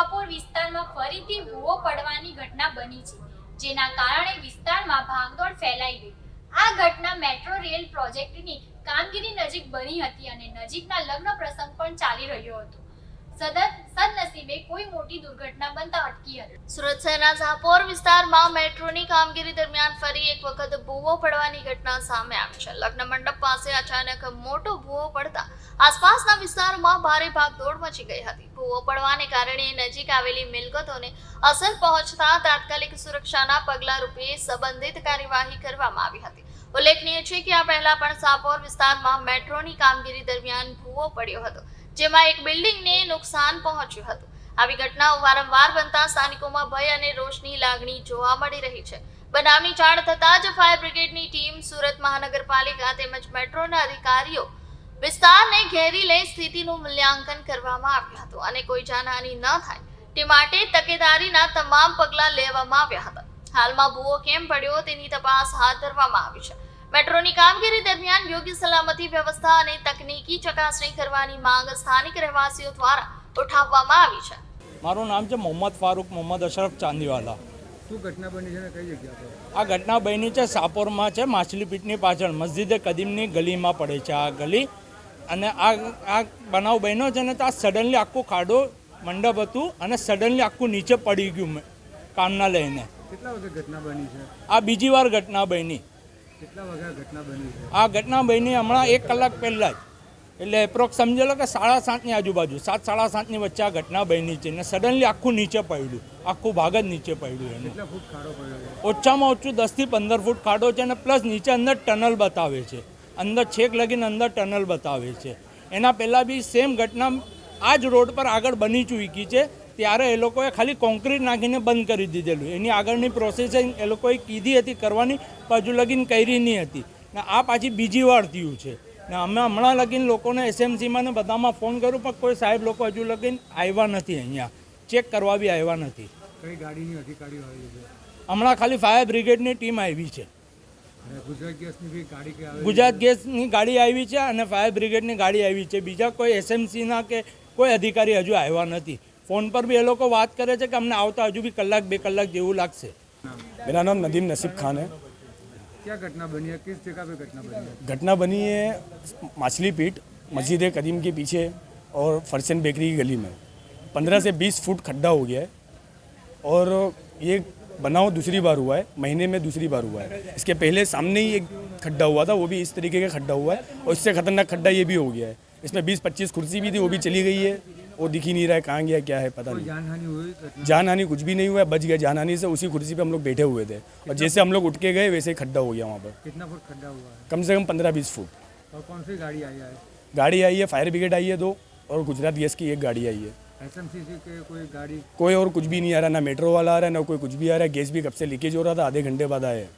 જહાપુર વિસ્તારમાં ફરીથી ભૂવો પડવાની ઘટના બની છે, જેના કારણે વિસ્તારમાં ભાગદોડ ફેલાઈ ગઈ. આ ઘટના મેટ્રો રેલ પ્રોજેક્ટની કામગીરી નજીક બની હતી અને નજીકના લગ્ન પ્રસંગ પણ ચાલી રહ્યો હતો. સદત સદનસીબે કોઈ મોટી દુર્ઘટના બનતા અટકી હતી. સુરત શહેરના ઝાપોર વિસ્તારમાં મેટ્રોની કામગીરી દરમિયાન ફરી એક વખત ભૂવો પડવાની ઘટના સામે આવી છે. લગ્ન મંડપ પાસે અચાનક મોટો ભૂવો પડતા આસપાસના વિસ્તારમાં ભારે ભાગદોડ મચી ગઈ હતી. ભૂવો પડવાને કારણે નજીક આવેલી મિલકતોને અસર પહોંચતા તાત્કાલિક સુરક્ષાના પગલા રૂપે સંબંધિત કાર્યવાહી કરવામાં આવી હતી. ઉલ્લેખનીય છે કે આ પહેલા પણ સાપોર વિસ્તારમાં મેટ્રોની કામગીરી દરમિયાન ભૂવો પડ્યો હતો. જેમાં એક બિલ્ડિંગને નુકસાન પહોંચ્યું હતું. આવી ઘટનાઓ વારંવાર બનતા સ્થાનિકોમાં ભય અને રોષની લાગણી જોવા મળી રહી છે. બનાવની જાણ થતાં જ ફાયર બ્રિગેડની ટીમ સુરત મહાનગરપાલિકા તેમજ મેટ્રોના અધિકારીઓ વિસ્તારને ઘેરી લઈ સ્થિતિનું મૂલ્યાંકન કરવામાં આવ્યું હતું અને કોઈ જાનહાની ન થાય તે માટે તકેદારીના તમામ પગલાં લેવામાં આવ્યા હતા. હાલમાં ભૂવો કેમ પડ્યો તેની તપાસ હાથ ધરવામાં આવી છે. મેટ્રોની કામગીરી દરમિયાન યોગ્ય સલામતી વ્યવસ્થા અને તકનીકી ચકાસણી કરવાની માંગ સ્થાનિક રહેવાસીઓ દ્વારા ઉઠાવવામાં આવી છે. મારું નામ છે મોહમ્મદ ફારૂક મોહમ્મદ અશરફ ચાંદીવાલા. શું ઘટના બની છે કઈ જગ્યા આ ઘટના બની છે સાપોરમાં છે માછલીપીટની પાછળ. મસ્જિદે કદીમની ગલીમાં પડે છે આ ગલી. અને આ આ બનાવ બન્યો છે ને તો આ સડનલી આખું ખાડો મંડપ હતું અને સડનલી આખું નીચે પડી ગયું મેં કામના લઈને. કેટલા વખત ઘટના બની છે? આ બીજી વાર ઘટના બની. આ ઘટના બની હમણાં એક કલાક પહેલાં જ. એટલે એપ્રોક્સ સમજી લો કે સાડા સાતની આજુબાજુ સાત સાડા સાતની વચ્ચે આ ઘટના બની છે ને સડનલી આખું નીચે પડ્યું. આખું ભાગ જ નીચે પડ્યું એનું. ઓછામાં ઓછું દસથી પંદર ફૂટ ખાડો છે અને પ્લસ નીચે અંદર ટનલ બતાવે છે. અંદર છેક લગીને અંદર ટનલ બતાવે છે. એના પહેલાં બી સેમ ઘટના આ જ રોડ પર આગળ બની ચૂકી છે. ત્યારે એ લોકોએ ખાલી કોન્ક્રીટ નાખીને બંધ કરી દીધેલું. એની આગળની પ્રોસેસિંગ એ લોકોએ કીધી હતી કરવાની પણ હજુ લગીન કરી નહીં હતી. ને આ પાછી બીજી વાર થયું છે. ને અમે હમણાં લગીન લોકોને એસએમસીમાં ને બધામાં ફોન કર્યો પણ કોઈ સાહેબ લોકો હજુ લગીન આવ્યા નથી અહીંયા. ચેક કરવા બી આવ્યા નથી. કઈ ગાડીની અધિકારીઓ આવી છે? હમણાં ખાલી ફાયર બ્રિગેડની ટીમ આવી છે. ગુજરાત ગેસની ગાડી આવી? છે અને ફાયર બ્રિગેડની ગાડી આવી છે. બીજા કોઈ એસએમસીના કે કોઈ અધિકારી હજુ આવ્યા નથી. ફોન પર બી એ લોકો વાત કરે છે કે અમને આવતા હજુ બી કલાક બે કલાક જેવું લાગશે मेरा नाम नदीम नसीब खान है क्या घटना बनी है किस जगह पे घटना बनी है घटना बनी है माछली पीट मस्जिद कदीम के पीछे और फरसन बेकरी की गली में पंद्रह से बीस फुट खड्डा हो गया है और ये बनाव दूसरी बार हुआ है महीने में दूसरी बार हुआ है इसके पहले सामने ही एक खड्डा हुआ था वो भी इस तरीके का खड्डा हुआ है और इससे खतरनाक खड्डा ये भी हो गया है इसमें बीस पच्चीस कुर्सी भी थी वो भी चली गई है वो दिख ही नहीं रहा है कहाँ गया क्या है पता नहीं। जान हानि हुई जान हानि कुछ भी नहीं हुआ है बच गया जान हानि से उसी कुर्सी पे हम लोग बैठे हुए थे। और जैसे हम लोग उठ के गए वैसे ही खड्डा हो गया वहाँ पर। कितना फुट खड्डा हुआ है? कम से कम पंद्रह बीस फुट। और कौन सी गाड़ी आई है? गाड़ी आई है फायर ब्रिगेड आई है दो और गुजरात गैस की एक गाड़ी आई है। कोई गाड़ी? कोई और कुछ भी नहीं आ रहा ना मेट्रो वाला आ रहा है ना कोई कुछ भी आ रहा है। गैस भी कब से लीकेज हो रहा था आधे घंटे बाद आया है।